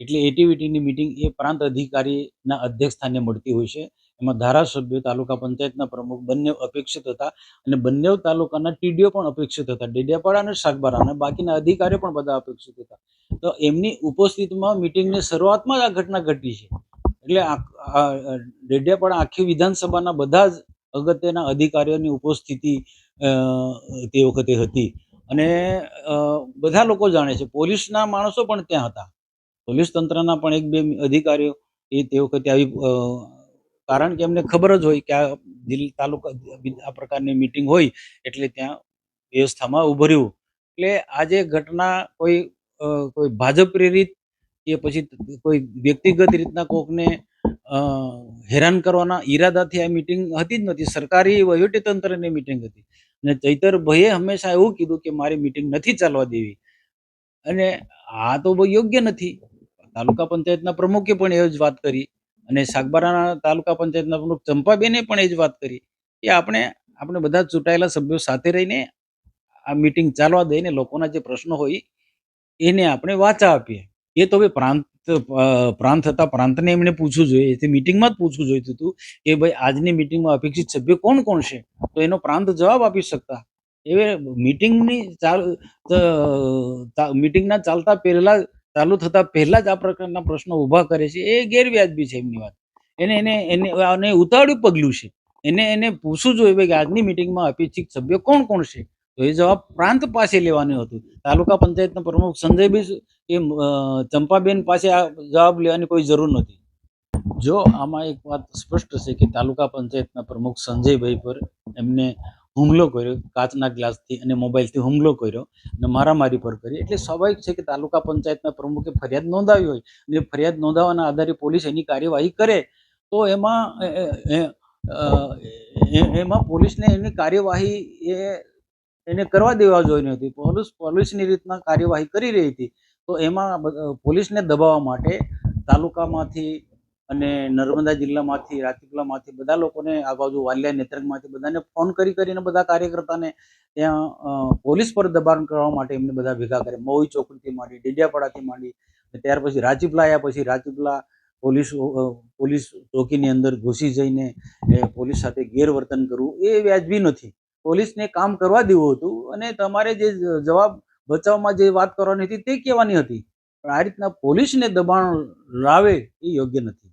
એટલે એટીવીટીની મિટિંગ એ પ્રાંત અધિકારીના અધ્યક્ષ સ્થાને મળતી હોય છે. એમાં ધારાસભ્યો, તાલુકા પંચાયતના પ્રમુખ બંને અપેક્ષિત હતા અને બંને તાલુકાના ટીડીઓ પણ અપેક્ષિત હતા. ડેડિયાપાડા અને સાગબારા અને બાકીના અધિકારીઓ પણ બધા અપેક્ષિત હતા. તો એમની ઉપસ્થિતિમાં મિટિંગની શરૂઆતમાં જ આ ઘટના ઘટી છે. એટલે ડેડિયાપાડા આખી વિધાનસભાના બધા જ અગત્યના અધિકારીઓની ઉપસ્થિતિ તે વખતે હતી. અને બધા લોકો જાણે છે. પોલીસના માણસો પણ ત્યાં હતા. પોલીસ તંત્રના પણ એક બે અધિકારીઓ એ તે વખતે આવી કારણ કે એમને ખબર જ હોય કે આ દિલ્હી તાલુકા, આ પ્રકારની મિટિંગ હોય એટલે ત્યાં વ્યવસ્થામાં ઉભું રહ્યું. એટલે આજે ઘટના કોઈ કોઈ ભાજપ પ્રેરિત કે પછી કોઈ વ્યક્તિગત રીતના કોકને હેરાન કરવાના ઈરાદાથી આ મિટિંગ હતી જ નથી. સરકારી વહીવટી તંત્રની મિટિંગ હતી. અને ચૈતરભાઈએ હંમેશા એવું કીધું કે મારી મિટિંગ નથી ચાલવા દેવી. અને આ તો બહુ યોગ્ય નથી. તાલુકા પંચાયતના પ્રમુખે પણ એ જ વાત કરી અને સાગબારાના તાલુકા પંચાયતના પ્રમુખ ચંપાબેને પણ એ જ વાત કરી કે આપણે આપણે બધા ચૂંટાયેલા સભ્યો સાથે રહીને આ મિટિંગ ચાલવા દઈને લોકોના જે પ્રશ્નો હોય એને આપણે વાચા આપીએ. એ તો હવે પ્રાંત પ્રાંત હતા. પ્રાંતને એમને પૂછવું જોઈએ. તે મિટિંગમાં જ પૂછવું જોઈતું હતું કે ભાઈ આજની મિટિંગમાં અપેક્ષિત સભ્યો કોણ કોણ છે? તો એનો પ્રાંત જવાબ આપી શકતા. એ મિટિંગની ચાલ મિટિંગના ચાલતા પહેલા ચાલુ થતા પહેલા જ આ પ્રકારના પ્રશ્નો ઊભા કરે છે, એ ગેરવ્યાજબી છે એમની વાત. એને એને એને, આને ઉતાવળ્યું પગલું છે. એને એને પૂછવું જોઈએ કે આજની મિટિંગમાં અપેક્ષિત સભ્યો કોણ કોણ છે? તો એ જવાબ પ્રાંત પાસે લેવાનું હતું. તાલુકા પંચાયતના પ્રમુખ સંજયભાઈ એ ચંપાબેન પાસે આ જવાબ લેવાની કોઈ જરૂર નથી. જો આમાં એક વાત સ્પષ્ટ છે કે તાલુકા પંચાયતના પ્રમુખ સંજયભાઈ પર એમને હુમલો કર્યો, કાચના ગ્લાસથી અને મોબાઈલથી હુમલો કર્યો અને મારામારી પર કરી. એટલે સ્વાભાવિક છે કે તાલુકા પંચાયતના પ્રમુખે ફરિયાદ નોંધાવી હોય અને ફરિયાદ નોંધાવવાના આધારે પોલીસ એની કાર્યવાહી કરે, તો એમાં એમાં પોલીસને એની કાર્યવાહી એ, એને કરવા દેવા જોઈ નથી પોલીસ, પોલીસની રીતના કાર્યવાહી કરી રહી હતી. તો એમાં પોલીસને દબાવવા માટે તાલુકામાંથી અને નર્મદા જિલ્લામાંથી, રાજપીપળામાંથી બધા લોકોને આ બાજુ વાલિયા નેત્રંગમાંથી બધાને ફોન કરી કરીને બધા કાર્યકર્તાને ત્યાં પોલીસ પર દબાણ કરવા માટે એમને બધા ભેગા કરે મહુઈ ચોકડીથી માંડી, ડેડિયાપાડાથી માંડી ત્યાર પછી રાજપીપળા આવ્યા પછી રાજપીપળા પોલીસ પોલીસ ચોકીની અંદર ઘૂસી જઈને પોલીસ સાથે ગેરવર્તન કરવું એ વ્યાજબી નથી. પોલીસને કામ કરવા દેવું હતું અને તમારે જે, જવાબ બચાવમાં જે વાત કરવાની હતી તે કહેવાની હતી. પણ આ રીતના પોલીસને દબાણ લાવે એ યોગ્ય નથી.